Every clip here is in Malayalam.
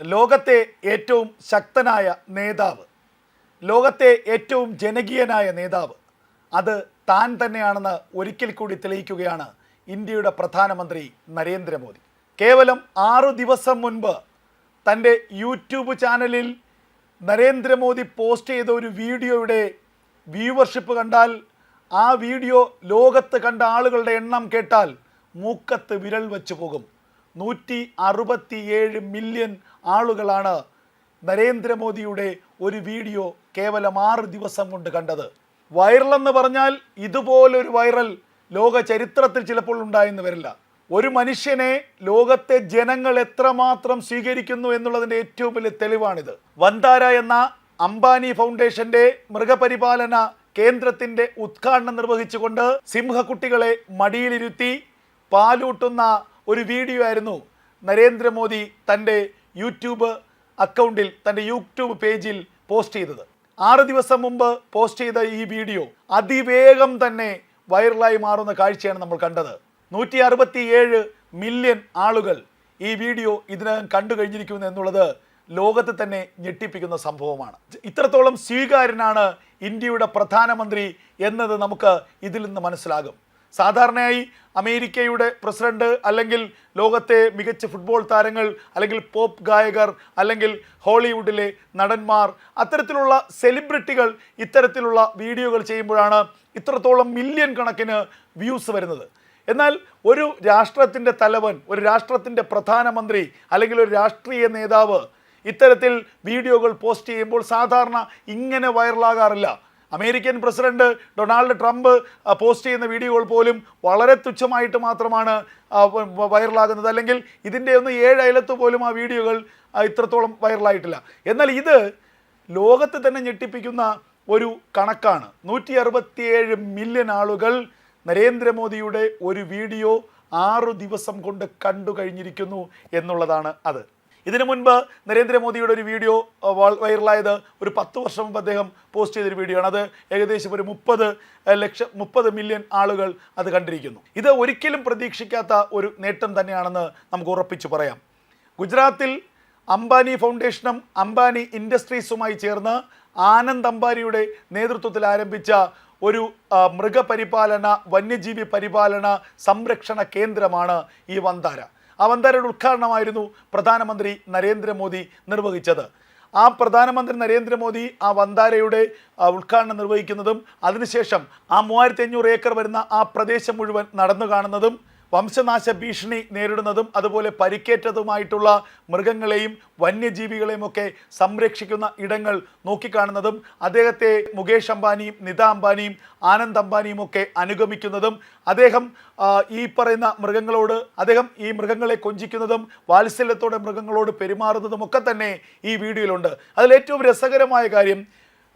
ലോകത്തെ ഏറ്റവും ശക്തനായ നേതാവ് ലോകത്തെ ഏറ്റവും ജനകീയനായ നേതാവ് അത് താൻ തന്നെയാണെന്ന് ഒരിക്കൽ കൂടി തെളിയിക്കുകയാണ് ഇന്ത്യയുടെ പ്രധാനമന്ത്രി നരേന്ദ്രമോദി. കേവലം ആറു ദിവസം മുൻപ് തന്റെ യൂട്യൂബ് ചാനലിൽ നരേന്ദ്രമോദി പോസ്റ്റ് ചെയ്ത ഒരു വീഡിയോയുടെ വ്യൂവർഷിപ്പ് കണ്ടാൽ ആ വീഡിയോ ലോകത്ത് കണ്ട ആളുകളുടെ എണ്ണം കേട്ടാൽ മൂക്കത്ത് വിരൽ വച്ചു പോകും. നൂറ്റി അറുപത്തിയേഴ് മില്യൺ ആളുകളാണ് നരേന്ദ്രമോദിയുടെ ഒരു വീഡിയോ കേവലം ആറ് ദിവസം കൊണ്ട് കണ്ടത്. വൈറൽ എന്ന് പറഞ്ഞാൽ ഇതുപോലൊരു വൈറൽ ലോക ചരിത്രത്തിൽ ചിലപ്പോൾ ഉണ്ടായെന്ന് വരില്ല. ഒരു മനുഷ്യനെ ലോകത്തെ ജനങ്ങൾ എത്രമാത്രം സ്വീകരിക്കുന്നു എന്നുള്ളതിന്റെ ഏറ്റവും വലിയ തെളിവാണിത്. വന്താര എന്ന അംബാനി ഫൗണ്ടേഷന്റെ മൃഗപരിപാലന കേന്ദ്രത്തിന്റെ ഉദ്ഘാടനം നിർവഹിച്ചുകൊണ്ട് സിംഹക്കുട്ടികളെ മടിയിലിരുത്തി പാലൂട്ടുന്ന ഒരു വീഡിയോ ആയിരുന്നു. നരേന്ദ്രമോദി തന്റെ യൂട്യൂബ് അക്കൗണ്ടിൽ തന്റെ യൂട്യൂബ് പേജിൽ പോസ്റ്റ് ചെയ്തത്. ആറ് ദിവസം മുമ്പ് പോസ്റ്റ് ചെയ്ത ഈ വീഡിയോ അതിവേഗം തന്നെ വൈറലായി മാറുന്ന കാഴ്ചയാണ് നമ്മൾ കണ്ടത്. നൂറ്റി അറുപത്തിയേഴ് മില്യൺ ആളുകൾ ഈ വീഡിയോ ഇതിനകം കണ്ടു കഴിഞ്ഞിരിക്കുന്നു എന്നുള്ളത് ലോകത്തെ തന്നെ ഞെട്ടിപ്പിക്കുന്ന സംഭവമാണ്. ഇത്രത്തോളം സ്വീകാര്യനാണ് ഇന്ത്യയുടെ പ്രധാനമന്ത്രി എന്നത് നമുക്ക് ഇതിൽ നിന്ന് മനസ്സിലാകും. സാധാരണയായി അമേരിക്കയുടെ പ്രസിഡന്റ് അല്ലെങ്കിൽ ലോകത്തെ മികച്ച ഫുട്ബോൾ താരങ്ങൾ അല്ലെങ്കിൽ പോപ്പ് ഗായകർ അല്ലെങ്കിൽ ഹോളിവുഡിലെ നടന്മാർ അത്തരത്തിലുള്ള സെലിബ്രിറ്റികൾ ഇത്തരത്തിലുള്ള വീഡിയോകൾ ചെയ്യുമ്പോഴാണ് ഇത്രത്തോളം മില്യൺ കണക്കിന് വ്യൂസ് വരുന്നത്. എന്നാൽ ഒരു രാഷ്ട്രത്തിന്റെ തലവൻ ഒരു രാഷ്ട്രത്തിന്റെ പ്രധാനമന്ത്രി അല്ലെങ്കിൽ ഒരു രാഷ്ട്രീയ നേതാവ് ഇത്തരത്തിൽ വീഡിയോകൾ പോസ്റ്റ് ചെയ്യുമ്പോൾ സാധാരണ ഇങ്ങനെ വൈറലാകാറില്ല American president Donald Trump post ചെയ്യുന്ന വീഡിയോകൾ പോലും വളരെ തുച്ഛമായിട്ട് മാത്രമാണ് വൈറലാകുന്നത്. അല്ലെങ്കിൽ ഇതിന്റെ ഒന്ന് ഏഴ് അയലത്ത് പോലും ആ വീഡിയോകൾ ഇത്രത്തോളം വൈറലായിട്ടില്ല. എന്നാൽ ഇത് ലോകത്ത് തന്നെ ഞെട്ടിപ്പിക്കുന്ന ഒരു കണക്കാണ്. നൂറ്റി അറുപത്തിയേഴ് മില്യൺ ആളുകൾ നരേന്ദ്രമോദിയുടെ ഒരു വീഡിയോ ആറു ദിവസം കൊണ്ട് കണ്ടു കഴിഞ്ഞിരിക്കുന്നു എന്നുള്ളതാണ് അത്. ഇതിനു മുൻപ് നരേന്ദ്രമോദിയുടെ ഒരു വീഡിയോ വൈറലായത് ഒരു പത്ത് വർഷം മുമ്പ് അദ്ദേഹം പോസ്റ്റ് ചെയ്തൊരു വീഡിയോ ആണ് അത് ഏകദേശം ഒരു മുപ്പത് ലക്ഷം മുപ്പത് മില്യൺ ആളുകൾ അത് കണ്ടിരിക്കുന്നു. ഇത് ഒരിക്കലും പ്രതീക്ഷിക്കാത്ത ഒരു നേട്ടം തന്നെയാണെന്ന് നമുക്ക് ഉറപ്പിച്ചു പറയാം. ഗുജറാത്തിൽ അംബാനി ഫൗണ്ടേഷനും അംബാനി ഇൻഡസ്ട്രീസുമായി ചേർന്ന് ആനന്ദ് അംബാനിയുടെ നേതൃത്വത്തിൽ ആരംഭിച്ച ഒരു മൃഗപരിപാലന വന്യജീവി പരിപാലന സംരക്ഷണ കേന്ദ്രമാണ് ഈ വന്താര. ആ വന്താരയുടെ ഉദ്ഘാടനമായിരുന്നു പ്രധാനമന്ത്രി നരേന്ദ്രമോദി നിർവഹിച്ചത്. ആ പ്രധാനമന്ത്രി നരേന്ദ്രമോദി ആ വന്താരയുടെ ഉദ്ഘാടനം നിർവഹിക്കുന്നതും അതിനുശേഷം ആ മൂവായിരത്തി ഏക്കർ വരുന്ന ആ പ്രദേശം മുഴുവൻ നടന്നു കാണുന്നതും വംശനാശ ഭീഷണി നേരിടുന്നതും അതുപോലെ പരിക്കേറ്റതുമായിട്ടുള്ള മൃഗങ്ങളെയും വന്യജീവികളെയും ഒക്കെ സംരക്ഷിക്കുന്ന ഇടങ്ങൾ നോക്കിക്കാണുന്നതും അദ്ദേഹത്തെ മുകേഷ് അംബാനിയും നിത അംബാനിയും ആനന്ദ് അംബാനിയും ഒക്കെ അനുഗമിക്കുന്നതും അദ്ദേഹം ഈ പറയുന്ന മൃഗങ്ങളോട് അദ്ദേഹം ഈ മൃഗങ്ങളെ കൊഞ്ചിക്കുന്നതും വാത്സല്യത്തോടെ മൃഗങ്ങളോട് പെരുമാറുന്നതും ഒക്കെ തന്നെ ഈ വീഡിയോയിലുണ്ട്. അതിൽ ഏറ്റവും രസകരമായ കാര്യം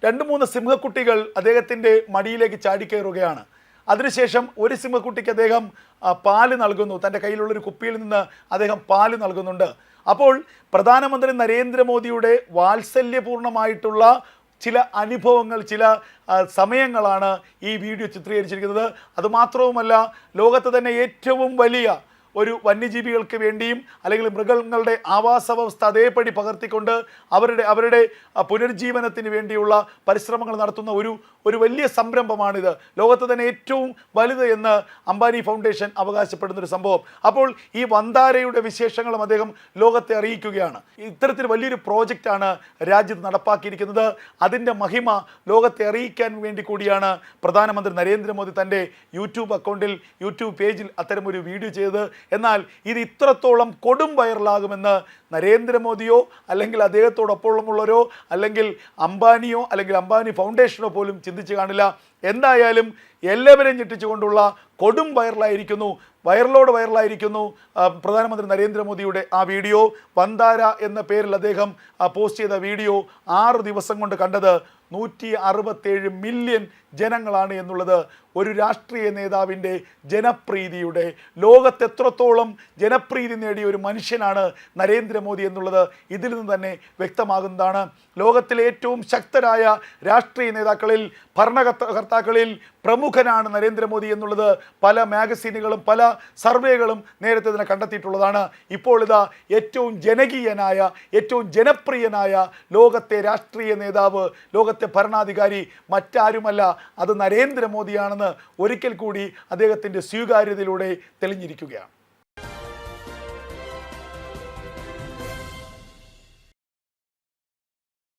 രണ്ട് മൂന്ന് സിംഹക്കുട്ടികൾ അദ്ദേഹത്തിന്റെ മടിയിലേക്ക് ചാടിക്കയറുകയാണ്. അതിനുശേഷം ഒരു സിംഹക്കുട്ടിക്ക് അദ്ദേഹം പാൽ നൽകുന്നു. തന്റെ കയ്യിലുള്ളൊരു കുപ്പിയിൽ നിന്ന് അദ്ദേഹം പാൽ നൽകുന്നുണ്ട്. അപ്പോൾ പ്രധാനമന്ത്രി നരേന്ദ്രമോദിയുടെ വാത്സല്യപൂർണമായിട്ടുള്ള ചില അനുഭവങ്ങൾ ചില സമയങ്ങളാണ് ഈ വീഡിയോ ചിത്രീകരിച്ചിരിക്കുന്നത്. അതുമാത്രവുമല്ല ലോകത്ത് തന്നെ ഏറ്റവും വലിയ ഒരു വന്യജീവികൾക്ക് വേണ്ടിയും അല്ലെങ്കിൽ മൃഗങ്ങളുടെ ആവാസ വ്യവസ്ഥ അതേപടി പകർത്തിക്കൊണ്ട് അവരുടെ അവരുടെ പുനരുജ്ജീവനത്തിന് വേണ്ടിയുള്ള പരിശ്രമങ്ങൾ നടത്തുന്ന ഒരു ഒരു വലിയ സംരംഭമാണിത്. ലോകത്ത് തന്നെ ഏറ്റവും വലുത് എന്ന് അംബാനി ഫൗണ്ടേഷൻ അവകാശപ്പെടുന്ന ഒരു സംഭവം. അപ്പോൾ ഈ വന്താരയുടെ വിശേഷങ്ങളും അദ്ദേഹം ലോകത്തെ അറിയിക്കുകയാണ്. ഇത്തരത്തിൽ വലിയൊരു പ്രോജക്റ്റാണ് രാജ്യത്ത് നടപ്പാക്കിയിരിക്കുന്നത്. അതിന്റെ മഹിമ ലോകത്തെ അറിയിക്കാൻ വേണ്ടി കൂടിയാണ് പ്രധാനമന്ത്രി നരേന്ദ്രമോദി തന്റെ യൂട്യൂബ് അക്കൗണ്ടിൽ യൂട്യൂബ് പേജിൽ അത്തരമൊരു വീഡിയോ ചെയ്തത്. എന്നാൽ ഇത് ഇത്രത്തോളം കൊടും വൈറലാകുമെന്ന് നരേന്ദ്രമോദിയോ അല്ലെങ്കിൽ അദ്ദേഹത്തോടൊപ്പമുള്ളവരോ അല്ലെങ്കിൽ അംബാനിയോ അല്ലെങ്കിൽ അംബാനി ഫൗണ്ടേഷനോ പോലും ചിന്തിച്ച് കാണില്ല. എന്തായാലും എല്ലാവരെയും ഞെട്ടിച്ചുകൊണ്ടുള്ള കൊടും വൈറലായിരിക്കുന്നു വൈറലോട് വൈറലായിരിക്കുന്നു പ്രധാനമന്ത്രി നരേന്ദ്രമോദിയുടെ ആ വീഡിയോ. വന്താര എന്ന പേരിൽ അദ്ദേഹം പോസ്റ്റ് ചെയ്ത വീഡിയോ ആറ് ദിവസം കൊണ്ട് കണ്ടത് നൂറ്റി അറുപത്തേഴ് മില്യൺ ജനങ്ങളാണ് എന്നുള്ളത് ഒരു രാഷ്ട്രീയ നേതാവിന്റെ ജനപ്രീതിയുടെ ലോകത്തെത്രത്തോളം ജനപ്രീതി നേടിയ ഒരു മനുഷ്യനാണ് നരേന്ദ്രമോദി എന്നുള്ളത് ഇതിൽ നിന്ന് തന്നെ വ്യക്തമാകുന്നതാണ്. ലോകത്തിലെ ഏറ്റവും ശക്തരായ രാഷ്ട്രീയ നേതാക്കളിൽ ഭരണകർത്താക്കളിൽ പ്രമുഖനാണ് നരേന്ദ്രമോദി എന്നുള്ളത് പല മാഗസീനുകളും പല സർവേകളും നേരത്തെ തന്നെ കണ്ടെത്തിയിട്ടുള്ളതാണ്. ഇപ്പോൾ ഇതാ ഏറ്റവും ജനകീയനായ ഏറ്റവും ജനപ്രിയനായ ലോകത്തെ രാഷ്ട്രീയ നേതാവ് ലോകത്തെ ഭരണാധികാരി മറ്റാരുമല്ല അത് നരേന്ദ്രമോദിയാണെന്ന് ഒരിക്കൽ കൂടി അദ്ദേഹത്തിന്റെ സ്വീകാര്യതയിലൂടെ തെളിഞ്ഞിരിക്കുകയാണ്.